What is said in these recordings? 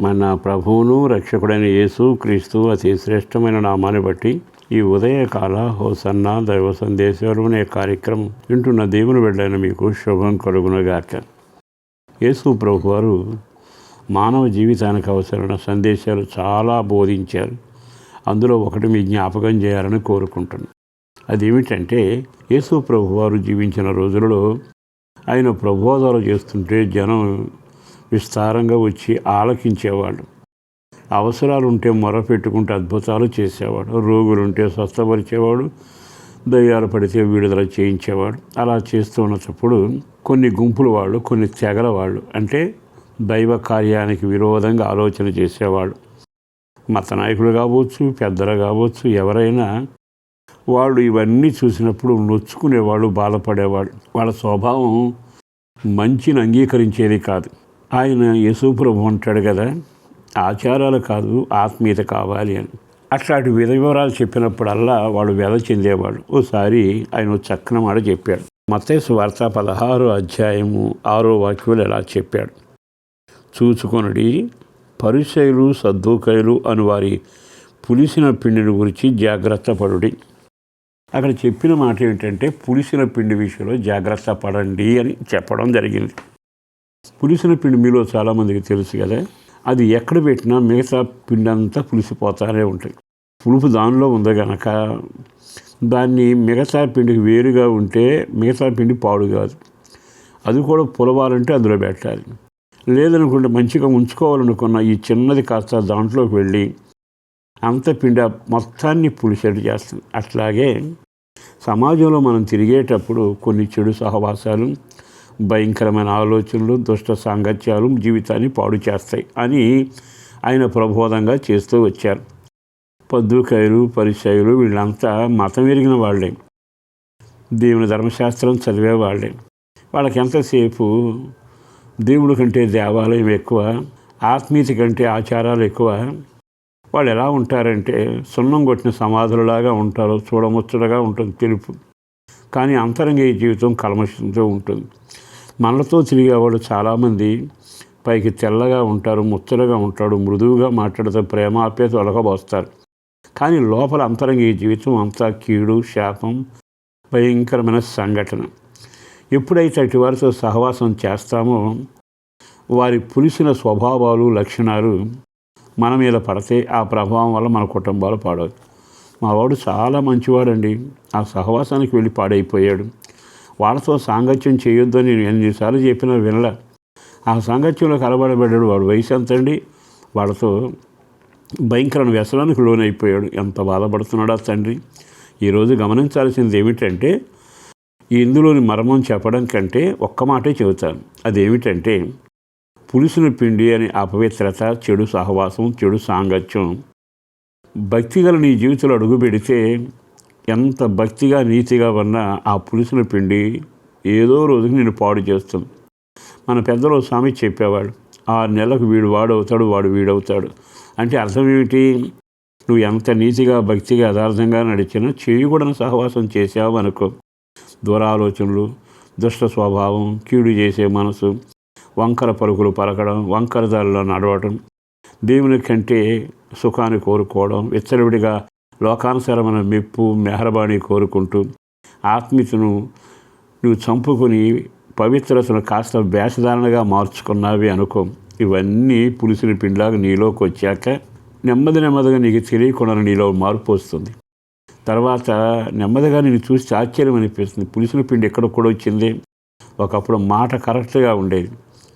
మన ప్రభువును రక్షకుడైన యేసు క్రీస్తు అతి శ్రేష్టమైన నామాన్ని బట్టి ఈ ఉదయకాల హోసన్న దైవ సందేశాలు అనే కార్యక్రమం వింటున్న దేవుని వెళ్ళైన మీకు శుభం కలుగునగాక. యేసు ప్రభు వారు మానవ జీవితానికి అవసరమైన సందేశాలు చాలా బోధించారు. అందులో ఒకటి మీ జ్ఞాపకం చేయాలని కోరుకుంటున్నాను. అదేమిటంటే యేసు ప్రభు వారు జీవించిన రోజులలో ఆయన ప్రబోధాలు చేస్తుంటే జనం విస్తారంగా వచ్చి ఆలకించేవాళ్ళు అవసరాలుంటే మొరపెట్టుకుంటే మొర పెట్టుకుంటే అద్భుతాలు చేసేవాడు. రోగులు ఉంటే స్వస్థపరిచేవాడు. దయ్యాలు పడితే విడుదల చేయించేవాడు. అలా చేస్తూ ఉన్నప్పుడు కొన్ని గుంపుల వాళ్ళు కొన్ని తెగల వాళ్ళు అంటే దైవ కార్యానికి విరోధంగా ఆలోచన చేసేవాళ్ళు మత నాయకులు కావచ్చు పెద్దలు కావచ్చు ఎవరైనా వాళ్ళు ఇవన్నీ చూసినప్పుడు నొచ్చుకునేవాళ్ళు బాధపడేవాళ్ళు. వాళ్ళ స్వభావం మంచిని అంగీకరించేది కాదు. ఆయన యేసుప్రభు అంటాడు కదా ఆచారాలు కాదు ఆత్మీయత కావాలి అని. అట్లాంటి విధ వివరాలు చెప్పినప్పుడల్లా వాడు వ్యధ చెందేవాడు. ఓసారి ఆయన చక్కన మాట చెప్పాడు. మతేసు వార్త పదహారు అధ్యాయము ఆరో వాక్యులు ఎలా చెప్పాడు. చూచుకొనడి పరిశైలు సద్దుకైలు అని వారి పులిసిన పిండిని గురించి జాగ్రత్త పడుడి. అక్కడ చెప్పిన మాట ఏంటంటే పులిసిన పిండి విషయంలో జాగ్రత్త పడండి అని చెప్పడం జరిగింది. పులిసిన పిండి మీలో చాలామందికి తెలుసు కదా. అది ఎక్కడ పెట్టినా మిగతా పిండి అంతా పులిసిపోతానే ఉంటుంది పులుపు దానిలో ఉంది కనుక దాన్ని మిగతా పిండికి వేరుగా ఉంటే మిగతా పిండి పాడు కాదు. అది కూడా పులవాలంటే అందులో పెట్టాలి. లేదనుకుంటే మంచిగా ఉంచుకోవాలనుకున్న ఈ చిన్నది కాస్త దాంట్లోకి వెళ్ళి అంత పిండి మొత్తాన్ని పులిసేటు చేస్తుంది. అట్లాగే సమాజంలో మనం తిరిగేటప్పుడు కొన్ని చెడు సహవాసాలు భయంకరమైన ఆలోచనలు దుష్ట సాంగత్యాలు జీవితాన్ని పాడు చేస్తాయి అని ఆయన ప్రబోధంగా చేస్తూ వచ్చారు. పద్దుకాయలు పరిచయులు వీళ్ళంతా మతం ఎరిగిన వాళ్ళే. దేవుని ధర్మశాస్త్రం చదివే వాళ్ళే. వాళ్ళకి ఎంతసేపు? దేవుడి కంటే దేవాలయం ఎక్కువ ఆత్మీయత కంటే ఆచారాలు ఎక్కువ. వాళ్ళు ఎలా ఉంటారంటే సున్నం కొట్టిన సమాధులలాగా ఉంటారు చూడముచ్చటగా ఉంటుంది తెలుపు. కానీ అంతరంగ జీవితం కలమషంతో ఉంటుంది. మనలతో తిరిగేవాడు చాలామంది పైకి తెల్లగా ఉంటారు ముచ్చలుగా ఉంటాడు మృదువుగా మాట్లాడుతూ ప్రేమ ఆప్యాయత ఒలగబోస్తారు కానీ లోపల అంతరంగ జీవితం అంతా కీడు శాపం భయంకరమైన సంఘటన. ఎప్పుడైతే అటు వారితో సహవాసం చేస్తామో వారి పులిసిన స్వభావాలు లక్షణాలు మన మీద పడితే ఆ ప్రభావం వల్ల మన కుటుంబాలు పాడవచ్చు మా వాడు చాలా మంచివాడండి. ఆ సహవాసానికి వెళ్ళి పాడైపోయాడు. వాళ్ళతో సాంగత్యం చేయొద్దని నేను ఎన్నిసార్లు చెప్పినా వినలే. ఆ సాంగత్యంలో కలబడబడ్డాడు వాడు వయసు ఎంత అండి వాళ్ళతో భయంకరమైన వ్యసనానికి లోనైపోయాడు. ఎంత బాధపడుతున్నాడు ఆ తండ్రి ఈరోజు గమనించాల్సింది ఏమిటంటే ఇందులోని మర్మం చెప్పడం కంటే ఒక్క మాటే చెబుతాను. అదేమిటంటే పులుసుల పిండి అనే అపవిత్రత చెడు సహవాసం చెడు సాంగత్యం భక్తిగల నీ జీవితంలో అడుగు పెడితే ఎంత భక్తిగా నీతిగా ఉన్నా ఆ పులుసుల పిండి ఏదో రోజుకి నేను పాడు చేస్తుంది. మన పెద్దలు స్వామి చెప్పేవాడు ఆరు నెలలకు వీడు వాడవుతాడు వాడు వీడవుతాడు. అంటే అర్థం ఏమిటి? నువ్వు ఎంత నీతిగా భక్తిగా యథార్థంగా నడిచినా చేయకూడని సహవాసం చేసావు అనుకో. దురాలోచనలు దుష్ట స్వభావం కీడు చేసే మనసు వంకర పరుగులు పలకడం వంకర దారిలో నడవటం దేవుని కంటే సుఖాన్ని కోరుకోవడం విచ్చలవిడిగా లోకానుసరమైన మెప్పు మెహరబాణి కోరుకుంటూ ఆత్మీయతను నువ్వు చంపుకుని పవిత్రతను కాస్త వేషధారణగా మార్చుకున్నావి అనుకో. ఇవన్నీ పులిసిన పిండిలాగా నీలోకి వచ్చాక నెమ్మది నెమ్మదిగా నీకు తెలియకుండా నీలో మార్పు వస్తుంది. తర్వాత నెమ్మదిగా నేను చూసి ఆశ్చర్యం అనిపిస్తుంది. పులిసిన పిండి ఎక్కడ కూడా వచ్చింది? ఒకప్పుడు మాట కరెక్ట్గా ఉండేది.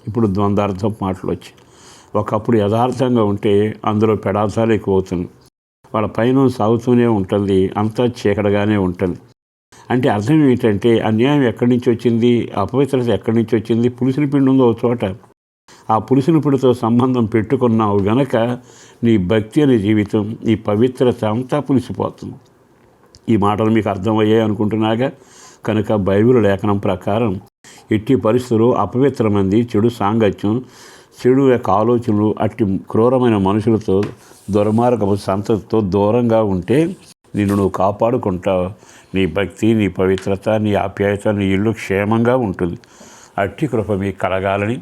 ఇప్పుడు ద్వంద్వార్థం మాటలు వచ్చాయి. ఒకప్పుడు యథార్థంగా ఉంటే అందులో పెడాసాలు ఎక్కువ అవుతుంది వాళ్ళ పైన సాగుతూనే ఉంటుంది అంతా చీకడగానే ఉంటుంది. అంటే అర్థం ఏంటంటే అన్యాయం ఎక్కడి నుంచి వచ్చింది అపవిత్రత ఎక్కడి నుంచి వచ్చింది పులిసిన పిండి ఉందో ఒక చోట. ఆ పులిసిన పిండితో సంబంధం పెట్టుకున్నావు గనక నీ భక్తి అనే జీవితం నీ పవిత్రత అంతా పులిసిపోతుంది. ఈ మాటలు మీకు అర్థమయ్యాయి అనుకుంటున్నాగా కనుక బైబిల్ లేఖనం ప్రకారం ఎట్టి పరిస్థితులు అపవిత్రమంది చెడు సాంగత్యం చెడు యొక్క ఆలోచనలు అట్టి క్రూరమైన మనుషులతో దుర్మార్గపు సంతతితో దూరంగా ఉంటే నిన్ను నువ్వు కాపాడుకుంటావు. నీ భక్తి నీ పవిత్రత నీ ఆప్యాయత నీ ఇల్లు క్షేమంగా ఉంటుంది. అట్టి కృప మీకు కలగాలని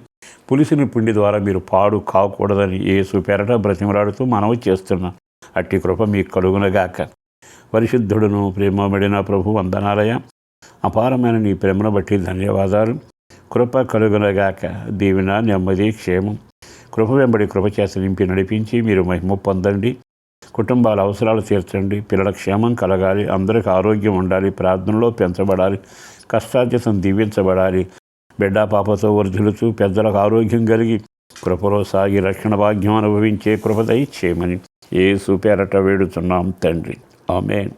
పులిసిన పిండి ద్వారా మీరు పాడు కాకూడదని ఏసు పెరట బ్రతిమలాడుతూ మనవి చేస్తున్నాం. అట్టి కృప మీకు కలుగునగాక. పరిశుద్ధుడును ప్రేమబడిన ప్రభు వందనాలయ. అపారమైన నీ ప్రేమను బట్టి ధన్యవాదాలు. కృప కలుగునగాక దీవెన నెమ్మది క్షేమం. కృప వెంబడి కృప చేత నింపి నడిపించి మీరు మహిమ పొందండి. కుటుంబాల అవసరాలు తీర్చండి. పిల్లల క్షేమం కలగాలి. అందరికి ఆరోగ్యం ఉండాలి. ప్రార్థనలో పెంచబడాలి. కష్టార్జితం దీవించబడాలి. బిడ్డ పాపతో వర్ధులుతూ పెద్దలకు ఆరోగ్యం కలిగి కృపలో సాగి రక్షణ భాగ్యం అనుభవించే కృపదై చేయమని ఏ పేరట వేడుతున్నాం తండ్రి. ఆమెన్.